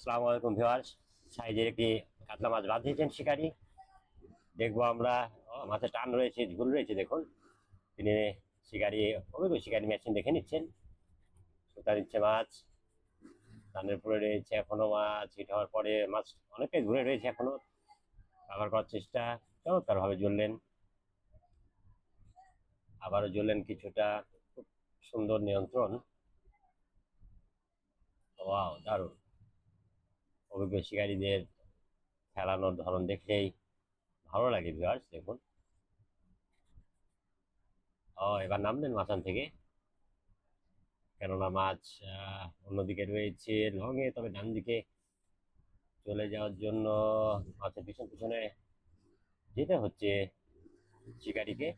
আসসালামু আলাইকুম ভিউয়ার্স। সাইজের একটি কাতলা মাছ বাঁধিয়েছেন শিকারি। দেখব আমরা ও, মাছের টান রয়েছে ঝুল রয়েছে দেখুন। তিনি শিকারি অভিজ্ঞ শিকারি মেশিন দেখে নিচ্ছেন। সুতা নিচ্ছে মাছ টানের পরে রয়েছে এখনও মাছ হিট হওয়ার পরে মাছ অনেকটাই ঘুরে রয়েছে এখনও। কাভার করার চেষ্টা চমৎকারভাবে জ্বললেন আবারও জ্বললেন কিছুটা খুব সুন্দর নিয়ন্ত্রণ। দারুণ। অভিজ্ঞ শিকারীদের খেলানোর ধরন দেখলেই ভালো লাগে ভিউয়ার্স দেখুন। ও, এবার নামলেন মাচান থেকে। কেননা মাছ অন্যদিকে রয়েছে লঙে তবে ডান দিকে চলে যাওয়ার জন্য মাছের পিছন পিছনে যেতে হচ্ছে শিকারীকে।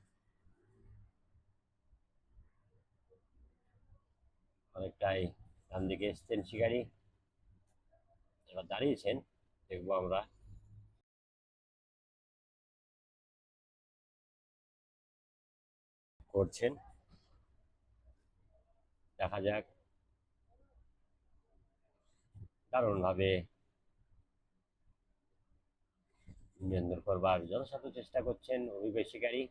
অনেকটাই ডান দিকে এসছেন শিকারী। এবার দাঁড়িয়েছেন, দেখব আমরা। করছেন। দেখা যাক। দারুণভাবে নিয়ন্ত্রণ করবার যথাসাধ্য চেষ্টা করছেন অভিজ্ঞ শিকারী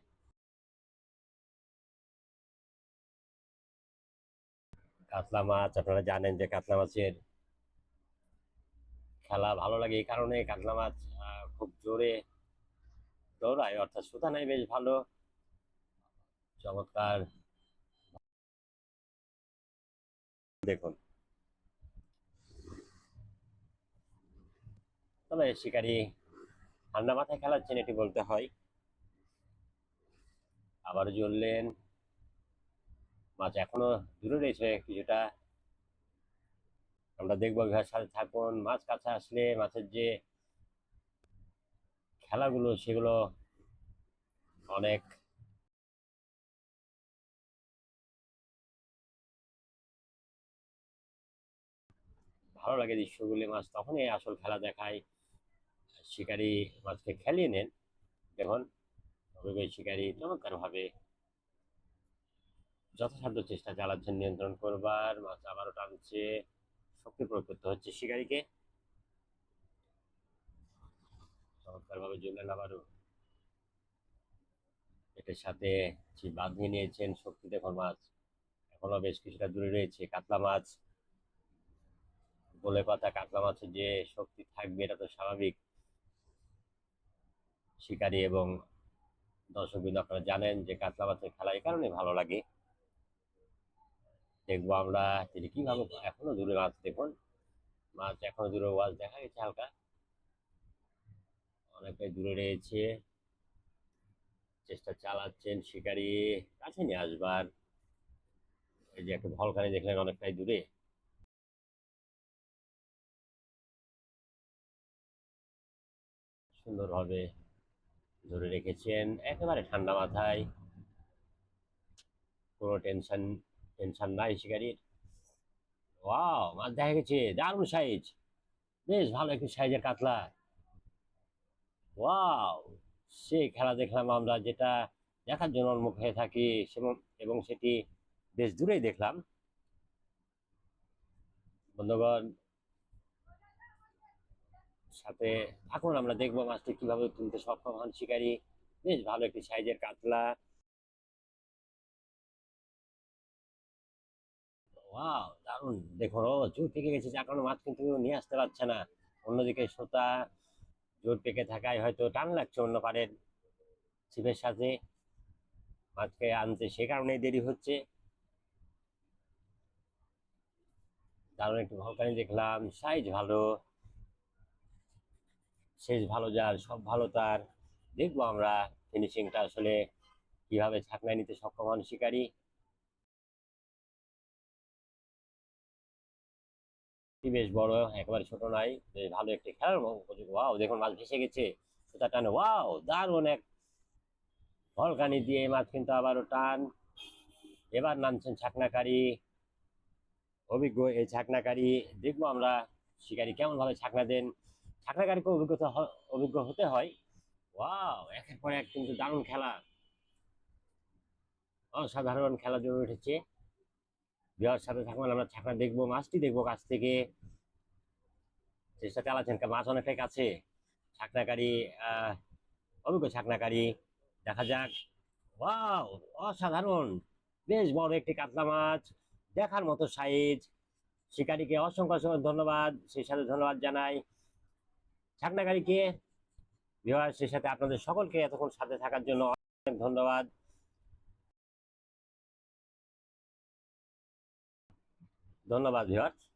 কাতলা মাছ, আপনারা জানেন যে কাতলা মাছের খেলা ভালো লাগে এই কারণে কাতলা মাছ খুব জোরে দৌড়ায়, অর্থাৎ সুতা নাই, বেশ ভালো। চমৎকার। দেখুন। তবে শিকারি ঠান্ডা মাথায় খেলাচ্ছেন, এটি বলতে হয়। আবার জ্বললেন। মাছ এখনও দূরে রয়েছে, কিছুটা আমরা দেখব বিহার সাথে থাকুন, মাছ কাছে আসলে মাছের যে খেলাগুলো সেগুলো অনেক ভালো লাগে দৃশ্যগুলি, মাছ তখনই আসল খেলা দেখায়। শিকারি মাছকে খেলিয়ে নেন। দেখুন অভিজ্ঞ শিকারি চমৎকারভাবে যথাসাধ্য চেষ্টা চালাচ্ছেন, নিয়ন্ত্রণ করবার, মাছ আবারও টানছে। শক্তি প্রয়োগ করতে হচ্ছে। শিকারীকে চমৎকারভাবে জুড়লেন আবারও এটার সাথে ছিপ বাঁধিয়ে নিয়েছেন শক্তি দেখুন মাছ, এখনও বেশ কিছুটা দূরে রয়েছে। কাতলা মাছ বলে কথা কাতলা মাছের যে শক্তি থাকবে, এটা তো স্বাভাবিক। শিকারী এবং দর্শকবৃন্দ, আপনারা জানেন যে কাতলা মাছের খেলা এই কারণে ভালো লাগে। দেখব আমরা, তিনি কীভাবে এখনও দূরে মাছ দেখুন। মাছ এখনও দূরে ওয়াজ দেখা গেছে হালকা। অনেকটাই দূরে রয়েছে। চেষ্টা চালাচ্ছেন শিকারি। কাছে নিয়ে আসবার। এই যে একটা ভলকানি দেখলেন অনেকটাই দূরে। সুন্দরভাবে ধরে রেখেছেন। একেবারে ঠান্ডা মাথায়। কোনো টেনশন টেনশন নাই শিকারির ওয়াও, মাছ দেখা গেছে, দারুণ সাইজ বেশ ভালো একটি সাইজের কাতলা। ওয়াও সেই খেলা দেখলাম আমরা যেটা দেখার জন্য উন্মুখ হয়ে থাকি এবং সেটি বেশ দূরেই দেখলাম। বন্ধুগণ, সাথে থাকুন, আমরা দেখব মাছটি কীভাবে তুলতে সক্ষম হন শিকারী। বেশ ভালো একটি সাইজের কাতলা। ওয়াও দারুণ। দেখুন ও জোর পেকে গেছে যার কারণে মাছ কিন্তু নিয়ে আসতে পারছে না। অন্যদিকে সুতা জোর পেকে থাকায় হয়তো টান লাগছে অন্য পাড়ের ছিপের সাথে। মাছকে আনতে সে কারণেই দেরি হচ্ছে। দারুণ একটু ভলকানি দেখলাম। সাইজ ভালো। শেষ ভালো যার, সব ভালো তার। দেখব আমরা ফিনিশিংটা আসলে কীভাবে ছাকনায় নিতে সক্ষম হন শিকারী। বেশ বড়, একেবারে ছোট নাই বেশ ভালো একটি খেলার উপযোগী। ওয়াও, দেখুন মাছ ভেসে গেছে। সুতা টানে, ওয়াও, দারুণ এক ভলকানি দিয়ে মাছ কিন্তু আবারও টান। এবার নামছেন ছাকনাকারী, অভিজ্ঞ এই ছাকনাকারী। দেখব আমরা শিকারী কেমন ভাবে ছাকনা দেন। ছাকনাকারীকে অভিজ্ঞতা অভিজ্ঞ হতে হয়। ওয়াও, একের পর এক কিন্তু দারুণ খেলা। অসাধারণ খেলা জমে উঠেছে। বিহার সাথে থাকবেন, আমরা ছাকনা দেখব, মাছটি দেখব কাছ থেকে। চেষ্টা চালাচ্ছেন মাছ অনেকটাই কাছে। ছাকনাকারী অভিজ্ঞ ছাকনাকারী। দেখা যাক। ওয়াও, অসাধারণ। বেশ বড় একটি কাতলা মাছ, দেখার মতো সাইজ শিকারীকে অসংখ্য অসংখ্য ধন্যবাদ, সেই সাথে ধন্যবাদ জানাই। ছাকনাকারীকে বিভাগ সেই সাথে আপনাদের সকলকে এতক্ষণ সাথে থাকার জন্য অনেক ধন্যবাদ। ধন্যবাদ ভিওয়ার্স